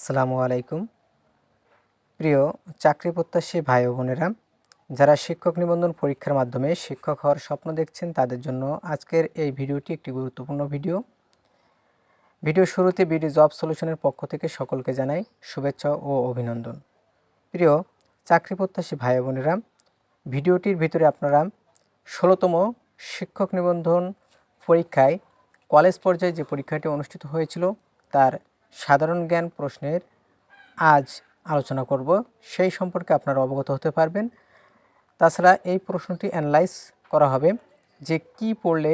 আসসালামু আলাইকুম। প্রিয় চাকরি প্রত্যাশী ভাই বোনেরা, যারা শিক্ষক নিবন্ধন পরীক্ষার মাধ্যমে শিক্ষক হওয়ার স্বপ্ন দেখছেন, তাদের জন্য আজকের এই ভিডিওটি একটি গুরুত্বপূর্ণ ভিডিও। ভিডিও শুরুতে বিডি জব সলিউশনের পক্ষ থেকে সকলকে জানাই শুভেচ্ছা ও অভিনন্দন। প্রিয় চাকরি প্রত্যাশী ভাই বোনেরা, ভিডিওটির ভিতরে আপনারা ষোলোতম শিক্ষক নিবন্ধন পরীক্ষায় কলেজ পর্যায়ে যে পরীক্ষাটি অনুষ্ঠিত হয়েছিল, তার সাধারণ জ্ঞান প্রশ্নের আজ আলোচনা করব। সেই সম্পর্কে আপনারা অবগত হতে পারবেন। তাছাড়া এই প্রশ্নটি অ্যানালাইজ করা হবে যে কি পড়লে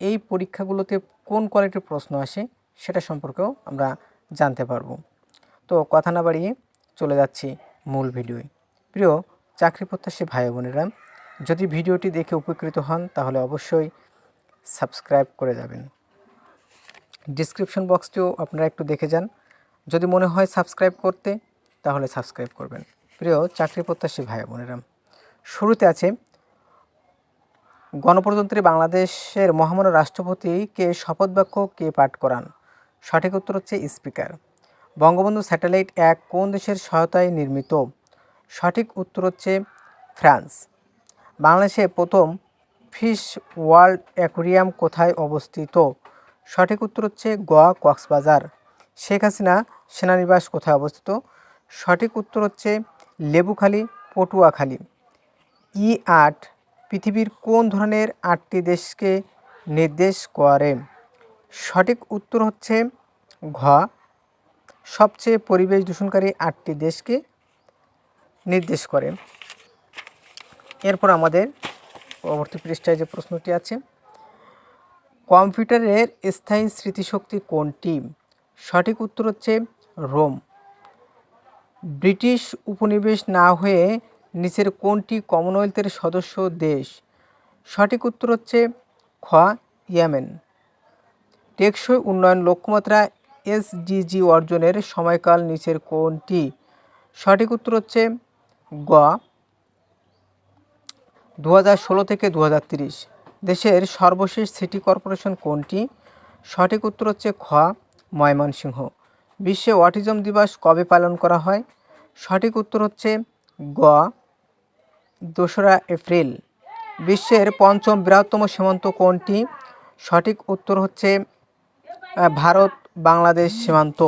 এই পরীক্ষাগুলোতে কোন কোয়ালিটির প্রশ্ন আসে সেটা সম্পর্কেও আমরা জানতে পারব। তো কথা না বাড়িয়ে চলে যাচ্ছি মূল ভিডিওয়। প্রিয় চাকরি প্রত্যাশী ভাই বোনেরা, যদি ভিডিওটি দেখে উপকৃত হন তাহলে অবশ্যই সাবস্ক্রাইব করে যাবেন। ডিসক্রিপশন বক্সটিও আপনারা একটু দেখে যান। যদি মনে হয় সাবস্ক্রাইব করতে, তাহলে সাবস্ক্রাইব করবেন। প্রিয় চাকরি প্রত্যাশী ভাই বোনেরা, শুরুতে আছে, গণপ্রজাতন্ত্রী বাংলাদেশের মহামান্য রাষ্ট্রপতিকে শপথ বাক্য কে পাঠ করান? সঠিক উত্তর হচ্ছে স্পিকার বঙ্গবন্ধু স্যাটেলাইট এক কোন দেশের সহায়তায় নির্মিত? সঠিক উত্তর হচ্ছে ফ্রান্স। বাংলাদেশে প্রথম ফিশ ওয়ার্ল্ড অ্যাকোরিয়াম কোথায় অবস্থিত? সঠিক উত্তর হচ্ছে গোয়া কক্সবাজার। শেখ হাসিনা সেনানিবাস কোথায় অবস্থিত? সঠিক উত্তর হচ্ছে লেবুখালী, পটুয়াখালী। ই আট পৃথিবীর কোন ধরনের আটটি দেশকে নির্দেশ করে? সঠিক উত্তর হচ্ছে ঘ। সবচেয়ে পরিবেশ দূষণকারী আটটি দেশকে নির্দেশ করে। এরপর আমাদের পরবর্তী পৃষ্ঠায় যে প্রশ্নটি আছে কম্পিউটারের স্থায়ী স্মৃতিশক্তি কোনটি? সঠিক উত্তর হচ্ছে রোম। ব্রিটিশ উপনিবেশ না হয়ে নিচের কোনটি কমনওয়েলথের সদস্য দেশ? সঠিক উত্তর হচ্ছে খ, ইয়েমেন। টেকসই উন্নয়ন লক্ষ্যমাত্রা এসডিজি অর্জনের সময়কাল নিচের কোনটি? সঠিক উত্তর হচ্ছে গ দু হাজার ষোলো থেকে দু দেশের সর্বশেষ সিটি কর্পোরেশন কোনটি? সঠিক উত্তর হচ্ছে খ, ময়মনসিংহ। বিশ্বে অটিজম দিবস কবে পালন করা হয়? সঠিক উত্তর হচ্ছে গ, দোসরা এপ্রিল। বিশ্বের পঞ্চম বৃহত্তম সীমান্ত কোনটি? সঠিক উত্তর হচ্ছে ভারত, বাংলাদেশ সীমান্ত।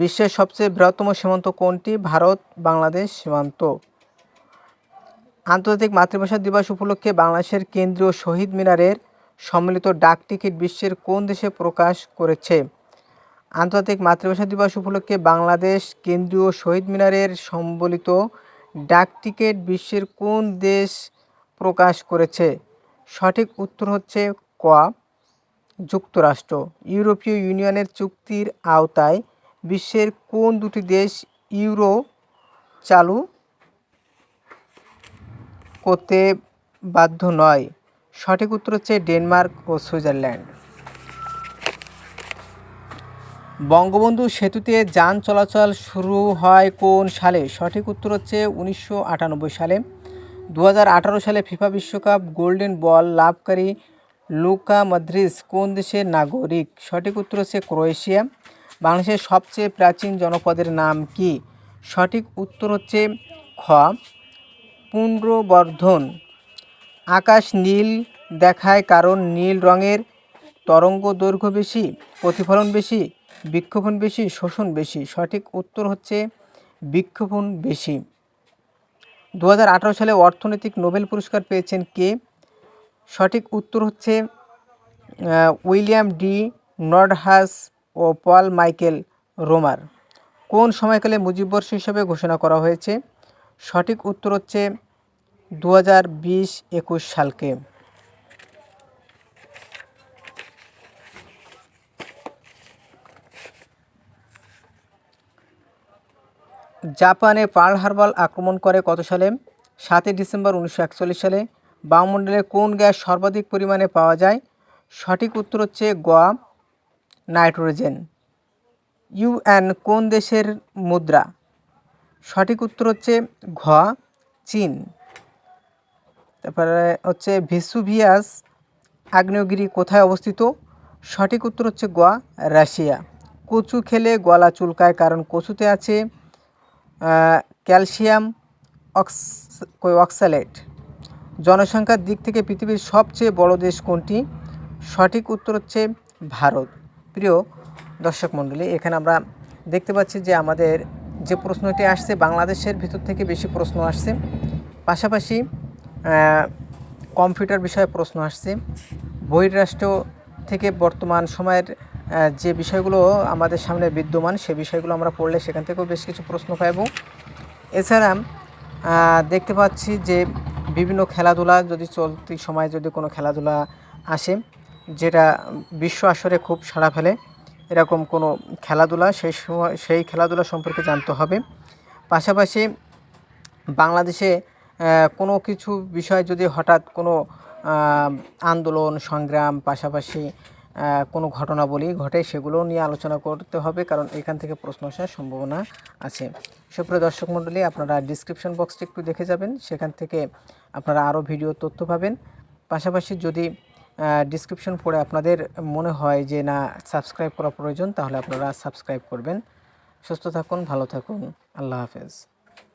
বিশ্বের সবচেয়ে বৃহত্তম সীমান্ত কোনটি? ভারত, বাংলাদেশ সীমান্ত। আন্তর্জাতিক মাতৃভাষা দিবস উপলক্ষে বাংলাদেশের কেন্দ্রীয় শহীদ মিনারের সম্মিলিত ডাক টিকিট বিশ্বের কোন দেশে প্রকাশ করেছে? আন্তর্জাতিক মাতৃভাষা দিবস উপলক্ষে বাংলাদেশ কেন্দ্রীয় শহীদ মিনারের সম্বলিত ডাক টিকিট বিশ্বের কোন দেশ প্রকাশ করেছে? সঠিক উত্তর হচ্ছে ক, যুক্তরাষ্ট্র। ইউরোপীয় ইউনিয়নের চুক্তির আওতায় বিশ্বের কোন দুটি দেশ ইউরো চালু করতে বাধ্য নয়। সঠিক উত্তর হচ্ছে ডেনমার্ক ও সুইজারল্যান্ড। বঙ্গবন্ধু সেতুতে যান চলাচল শুরু হয় কোন সালে? সঠিক উত্তর হচ্ছে উনিশশো আটানব্বই সালে। দু হাজার আঠারো সালে ফিফা বিশ্বকাপ গোল্ডেন বল লাভকারী লুকা মদ্রিস কোন দেশের নাগরিক? সঠিক উত্তর হচ্ছে ক্রোয়েশিয়া। বাংলাদেশের সবচেয়ে প্রাচীন জনপদের নাম কি? সঠিক উত্তর হচ্ছে খ। পুনর্বর্ধন। আকাশ নীল দেখায় কারণ নীল রঙের তরঙ্গ দৈর্ঘ্য বেশি, প্রতিফলন বেশি বিক্ষোভণ বেশি, শোষণ বেশি। সঠিক উত্তর হচ্ছে বিক্ষোভণ বেশি। দু হাজার আঠেরো সালে অর্থনৈতিক নোবেল পুরস্কার পেয়েছেন কে? সঠিক উত্তর হচ্ছে উইলিয়াম ডি নর্ডহাস ও পল মাইকেল রোমার। কোন সময়কালে মুজিববর্ষ হিসাবে ঘোষণা করা হয়েছে? সঠিক উত্তর হচ্ছে দু হাজার বিশ একুশ সালকে। জাপানে পার্ল হারবাল আক্রমণ করে কত সালে? সাতই ডিসেম্বর উনিশশো একচল্লিশ সালে। বায়ুমণ্ডলে কোন গ্যাস সর্বাধিক পরিমাণে পাওয়া যায়? সঠিক উত্তর হচ্ছে গ নাইট্রোজেন। ইউএন কোন দেশের মুদ্রা? সঠিক উত্তর হচ্ছে ঘ, চীন। তারপরে হচ্ছে ভিসুভিয়াস আগ্নেয়গিরি কোথায় অবস্থিত? সঠিক উত্তর হচ্ছে গোয়া, রাশিয়া। কচু খেলে গলা চুলকায় কারণ কচুতে আছে ক্যালসিয়াম অক্স অক্সালেট। জনসংখ্যার দিক থেকে পৃথিবীর সবচেয়ে বড় দেশ কোনটি? সঠিক উত্তর হচ্ছে ভারত। প্রিয় দর্শক মণ্ডলী, এখানে আমরা দেখতে পাচ্ছি যে আমাদের যে প্রশ্নটি আসছে, বাংলাদেশের ভিতর থেকে বেশি প্রশ্ন আসছে। পাশাপাশি কম্পিউটার বিষয়ে প্রশ্ন আসছে। বহিরাষ্ট্র থেকে বর্তমান সময়ের যে বিষয়গুলো আমাদের সামনে বিদ্যমান, সে বিষয়গুলো আমরা পড়লে সেখান থেকেও বেশ কিছু প্রশ্ন পাবো এছাড়া দেখতে পাচ্ছি যে বিভিন্ন খেলাধুলা যদি চলতি সময় যদি কোনো খেলাধুলা আসে, যেটা বিশ্ব আসরে খুব সাড়া ফেলে, এরকম কোনো খেলাধুলা, সেই সময়, সেই খেলাধুলা সম্পর্কে জানতে হবে। পাশাপাশি বাংলাদেশে কোনো কিছু বিষয় যদি হঠাৎ কোনো আন্দোলন, সংগ্রাম পাশাপাশি কোনো ঘটনাবলী ঘটে সেগুলোও নিয়ে আলোচনা করতে হবে, কারণ এখান থেকে প্রশ্ন আসার সম্ভাবনা আছে। সুপ্রিয় দর্শক মণ্ডলী, আপনারা ডিসক্রিপশন বক্সটি একটু দেখে যাবেন, সেখান থেকে আপনারা আরও ভিডিও তথ্য পাবেন। পাশাপাশি যদি ডিসক্রিপশন পড়ে আপনাদের মনে হয় যে না সাবস্ক্রাইব করা প্রয়োজন, তাহলে আপনারা সাবস্ক্রাইব করবেন। সুস্থ থাকুন, ভালো থাকুন, আল্লাহ হাফেজ।